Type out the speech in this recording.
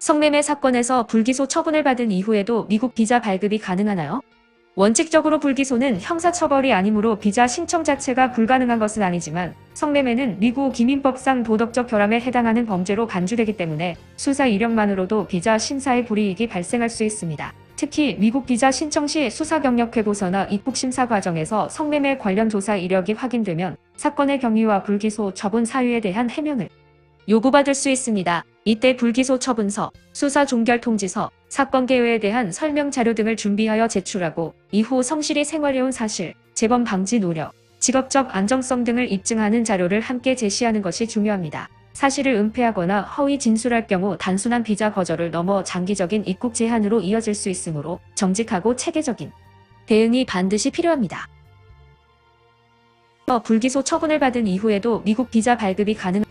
성매매 사건에서 불기소 처분을 받은 이후에도 미국 비자 발급이 가능하나요? 원칙적으로 불기소는 형사처벌이 아니므로 비자 신청 자체가 불가능한 것은 아니지만 성매매는 미국 기민법상 도덕적 결함에 해당하는 범죄로 간주되기 때문에 수사 이력만으로도 비자 심사에 불이익이 발생할 수 있습니다. 특히 미국 비자 신청 시 수사 경력 회고서나 입국 심사 과정에서 성매매 관련 조사 이력이 확인되면 사건의 경위와 불기소 처분 사유에 대한 해명을 요구받을 수 있습니다. 이때 불기소 처분서, 수사 종결 통지서, 사건 개요에 대한 설명 자료 등을 준비하여 제출하고 이후 성실히 생활해온 사실, 재범 방지 노력, 직업적 안정성 등을 입증하는 자료를 함께 제시하는 것이 중요합니다. 사실을 은폐하거나 허위 진술할 경우 단순한 비자 거절을 넘어 장기적인 입국 제한으로 이어질 수 있으므로 정직하고 체계적인 대응이 반드시 필요합니다. 불기소 처분을 받은 이후에도 미국 비자 발급이 가능